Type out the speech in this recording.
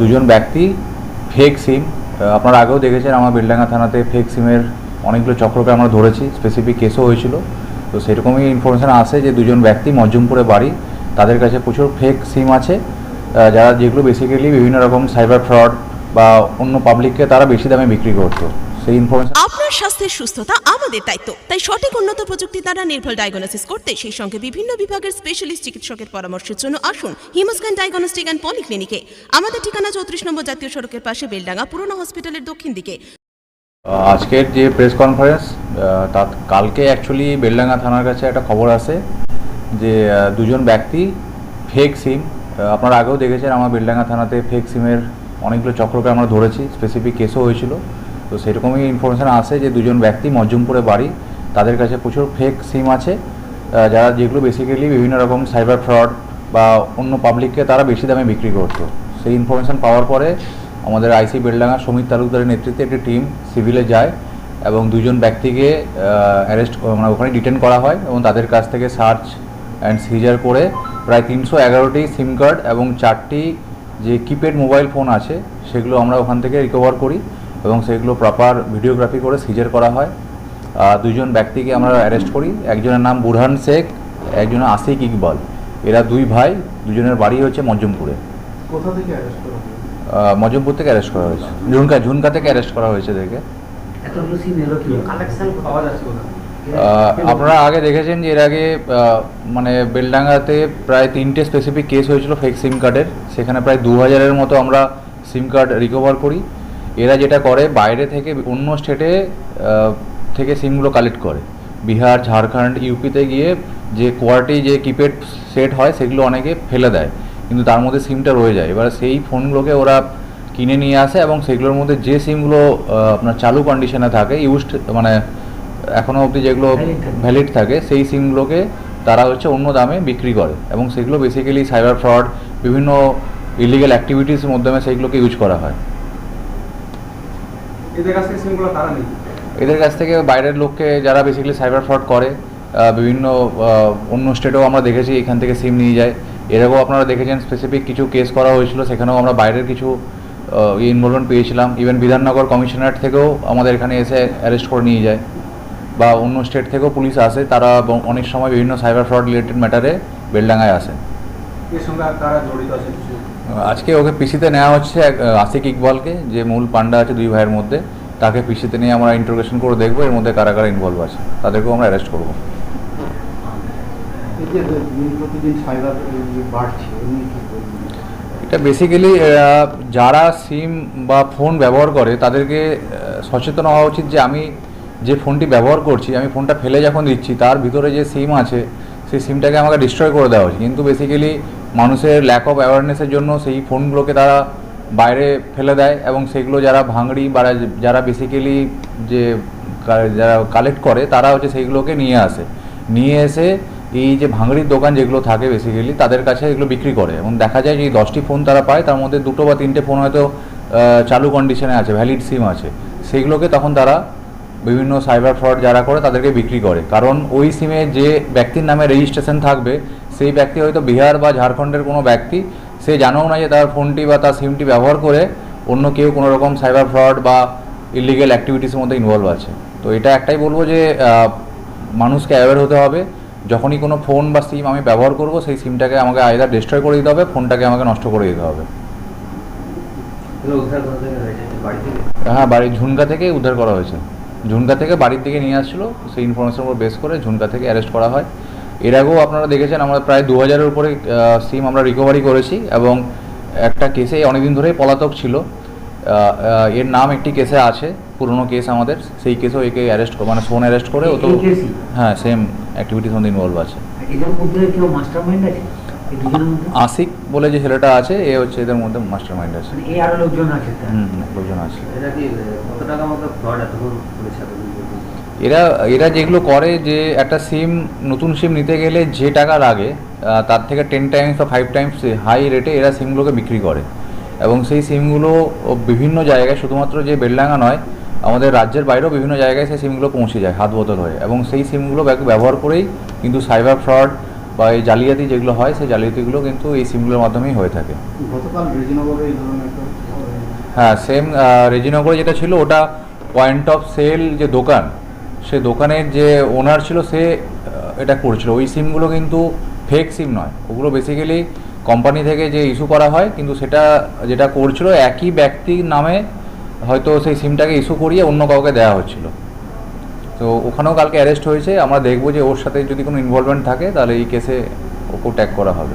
দুজন ব্যক্তি ফেক সিম আপনারা আগেও দেখেছেন আমার বেলডাঙ্গা থানাতে ফেক সিমের অনেকগুলো চক্রকে আমরা ধরেছি স্পেসিফিক কেসও হয়েছিল। তো সেরকমই ইনফরমেশান আসে যে দুজন ব্যক্তি মজ্জুমপুরে বাড়ি, তাদের কাছে প্রচুর ফেক সিম আছে। যারা যেগুলো বেসিক্যালি বিভিন্ন রকম সাইবার ফ্রড বা অন্য পাবলিককে তারা বেশি দামে বিক্রি করতো। সেই ইনফরমেশান আপনার স্বাস্থ্যের সুস্থতা আমাদের দায়িত্ব। তাই সঠিক উন্নত প্রযুক্তি দ্বারা নির্ভুল ডায়াগনোসিস করতে সেই সঙ্গে বিভিন্ন বিভাগের স্পেশালিস্ট চিকিৎসকের পরামর্শের জন্য আসুন হিমোস্ক্যান ডায়াগনস্টিক অ্যান্ড পলিক্লিনিকে আমাদের ঠিকানা চৌত্রিশ নম্বর জাতীয় সড়কের পাশে বেলডাঙ্গা পুরনো হসপিটালের দক্ষিণ দিকে। আজকের যে প্রেস কনফারেন্স তার কালকে অ্যাকচুয়ালি বেলডাঙ্গা থানার কাছে একটা খবর আসে যে দুজন ব্যক্তি ফেক সিম আপনারা আগেও দেখেছেন আমার বেলডাঙ্গা থানাতে ফেক সিমের অনেকগুলো চক্রকে আমরা ধরেছি স্পেসিফিক কেসও হয়েছিল। তো সেরকমই ইনফরমেশান আসে যে দুজন ব্যক্তি মজ্জুমপুরে বাড়ি, তাদের কাছে প্রচুর ফেক সিম আছে। যারা যেগুলো বেসিক্যালি বিভিন্ন রকম সাইবার ফ্রড বা অন্য পাবলিককে তারা বেশি দামে বিক্রি করতো। সেই ইনফরমেশান পাওয়ার পরে আমাদের আইসি বেলডাঙ্গা সমীর তালুকদারের নেতৃত্বে একটি টিম সিভিলে যায় এবং দুজন ব্যক্তিকে অ্যারেস্ট মানে ওখানে ডিটেন করা হয় এবং তাদের কাছ থেকে সার্চ অ্যান্ড সিজার করে প্রায় তিনশো এগারোটি সিম কার্ড এবং চারটি যে কিপ্যাড মোবাইল ফোন আছে, সেগুলো আমরা ওখান থেকে রিকভার করি। এবং সেগুলো প্রপার ভিডিওগ্রাফি করে সিজার করা হয়। দুজন ব্যক্তিকে আমরা অ্যারেস্ট করি। একজনের নাম বুরহান শেখ একজনের আসিক ইকবাল। এরা দুই ভাই দুজনের বাড়ি হচ্ছে মজ্জমপুরে কোথা থেকে অ্যারেস্ট করা মজমপুর থেকে অ্যারেস্ট করা হয়েছে। ঝুনকা ঝুনকা থেকে অ্যারেস্ট করা হয়েছে আহ, আপনারা আগে দেখেছেন যে এর আগে মানে বেলডাঙ্গাতে প্রায় তিনটে স্পেসিফিক কেস হয়েছিল ফেক সিম কার্ডের সেখানে প্রায় দু হাজারের মতো আমরা সিম কার্ড রিকভার করি। এরা যেটা করে বাইরে থেকে অন্য স্টেটে থেকে সিমগুলো কালেক্ট করে। বিহার ঝাড়খণ্ড ইউপিতে গিয়ে যে কোয়ালিটি যে কিপ্যাড সেট হয় সেগুলো অনেকে ফেলে দেয়। কিন্তু তার মধ্যে সিমটা রয়ে যায়। এবার সেই ফোনগুলোকে ওরা কিনে নিয়ে আসে এবং সেগুলোর মধ্যে যে সিমগুলো আপনার চালু কন্ডিশনে থাকে ইউজড মানে এখনও অবধি যেগুলো ভ্যালিড থাকে। সেই সিমগুলোকে তারা হচ্ছে অন্য দামে বিক্রি করে। এবং সেগুলো বেসিক্যালি সাইবার ফ্রড বিভিন্ন ইলিগাল অ্যাক্টিভিটিসের মাধ্যমে সেইগুলোকে ইউজ করা হয়। এদের কাছ থেকে সিমগুলো কারা নেই এদের কাছ থেকে বাইরের লোককে যারা বেসিক্যালি সাইবার ফ্রড করে বিভিন্ন অন্য স্টেটেও আমরা দেখেছি এখান থেকে সিম নিয়ে যায়। এরকম আপনারা দেখেছেন স্পেসিফিক কিছু কেস করা হয়েছিল সেখানেও আমরা বাইরের কিছু ইনভলভমেন্ট পেয়েছিলাম। ইভেন বিধাননগর কমিশনারেট থেকেও আমাদের এখানে এসে অ্যারেস্ট করে নিয়ে যায়। বা অন্য স্টেট থেকেও পুলিশ আসে তারা অনেক সময় বিভিন্ন সাইবার ফ্রড রিলেটেড ম্যাটারে বেলডাঙ্গায় আসে। এর সঙ্গে কারা জড়িত আছে আজকে ওকে পিসিতে নেওয়া হচ্ছে আসিক ইকবালকে যে মূল পান্ডা আছে দুই ভাইয়ের মধ্যে। তাকে পিসিতে নিয়ে আমরা ইন্টারোগেশন করে দেখব এর মধ্যে কারা কারা ইনভলভ আছে। তাদেরকেও আমরা অ্যারেস্ট করব? এটা বেসিক্যালি যারা সিম বা ফোন ব্যবহার করে তাদেরকে সচেতন হওয়া উচিত যে আমি যে ফোনটি ব্যবহার করছি আমি ফোনটা ফেলে যখন দিচ্ছি তার ভিতরে যে সিম আছে সেই সিমটাকে আমাকে ডিস্ট্রয় করে দেওয়া উচিত কিন্তু বেসিক্যালি মানুষের ল্যাক অফ অ্যাওয়ারনেসের জন্য সেই ফোনগুলোকে তারা বাইরে ফেলে দেয় এবং সেগুলো যারা ভাঙড়ি বা যারা বেসিক্যালি যে যারা কালেক্ট করে, তারা হচ্ছে সেইগুলোকে নিয়ে আসে। নিয়ে এসে এই যে ভাঙড়ির দোকান যেগুলো থাকে বেসিক্যালি তাদের কাছে এগুলো বিক্রি করে। এবং দেখা যায় যে এই দশটি ফোন তারা পায়, তার মধ্যে দুটো বা তিনটে ফোন হয়তো চালু কন্ডিশনে আছে ভ্যালিড সিম আছে। সেগুলোকে তখন তারা বিভিন্ন সাইবার ফ্রড যারা করে, তাদেরকে বিক্রি করে। কারণ ওই সিমে যে ব্যক্তির নামে রেজিস্ট্রেশন থাকবে সেই ব্যক্তি হয়তো বিহার বা ঝাড়খণ্ডের কোনো ব্যক্তি সে জানেও না যে তার ফোনটি বা তার সিমটি ব্যবহার করে অন্য কেউ কোনো রকম সাইবার ফ্রড বা ইলিগেল অ্যাক্টিভিটিসের মধ্যে ইনভলভ আছে। তো এটা একটাই বলব যে মানুষকে অ্যাওয়ার হতে হবে যখনই কোনো ফোন বা সিম আমি ব্যবহার করব সেই সিমটাকে আমাকে আয়দার ডিস্ট্রয় করে দিতে হবে ফোনটাকে আমাকে নষ্ট করে দিতে হবে। হ্যাঁ বাড়ির ঝুনকা থেকে উদ্ধার করা হয়েছে। ঝুনকা থেকে বাড়ির দিকে নিয়ে আসছিল সেই ইনফরমেশনের উপর বেস করে ঝুনকা থেকে অ্যারেস্ট করা হয়। এর আগেও আপনারা দেখেছেন আমরা প্রায় দু হাজারের উপরে সিম আমরা রিকভারি করেছি এবং একটা কেসে অনেকদিন ধরেই পলাতক ছিল। এর নাম একটি কেসে আছে পুরনো কেস আমাদের। সেই কেসেও একে অ্যারেস্ট মানে ফোন অ্যারেস্ট করে ও তো হ্যাঁ সেম অ্যাক্টিভিটির মধ্যে ইনভলভ আছে? আশিক বলে যে ছেলেটা আছে এ হচ্ছে এদের মধ্যে মাস্টার মাইন্ড আছে। মানে লোকজন আছে হুম, লোকজন আছে। এরা এরা যেগুলো করে যে একটা সিম নতুন সিম নিতে গেলে যে টাকা লাগে তার থেকে টেন টাইমস বা ফাইভ টাইমস হাই রেটে এরা সিমগুলোকে বিক্রি করে। এবং সেই সিমগুলো বিভিন্ন জায়গায় শুধুমাত্র যে বেলডাঙ্গা নয় আমাদের রাজ্যের বাইরেও বিভিন্ন জায়গায় সেই সিমগুলো পৌঁছে যায় হাত বোতল হয়ে। এবং সেই সিমগুলো ব্যবহার করেই কিন্তু সাইবার ফ্রড বা এই জালিয়াতি যেগুলো হয় সেই জালিয়াতিগুলো কিন্তু এই সিমগুলোর মাধ্যমেই হয়ে থাকে। হ্যাঁ সেম রেজিনগরে যেটা ছিল ওটা পয়েন্ট অফ সেল যে দোকান সে দোকানের যে ওনার ছিল, সে এটা করছিল। ওই সিমগুলো কিন্তু ফেক সিম নয়। ওগুলো বেসিক্যালি কোম্পানি থেকে যে ইস্যু করা হয়, কিন্তু সেটা যেটা করছিল, একই ব্যক্তির নামে হয়তো সেই সিমটাকে ইস্যু করিয়ে অন্য কাউকে দেওয়া হচ্ছিল। তো ওখানেও কালকে অ্যারেস্ট হয়েছে। আমরা দেখব যে ওর সাথে যদি কোনো ইনভলভমেন্ট থাকে, তাহলে এই কেসে ওকে ট্যাগ করা হবে।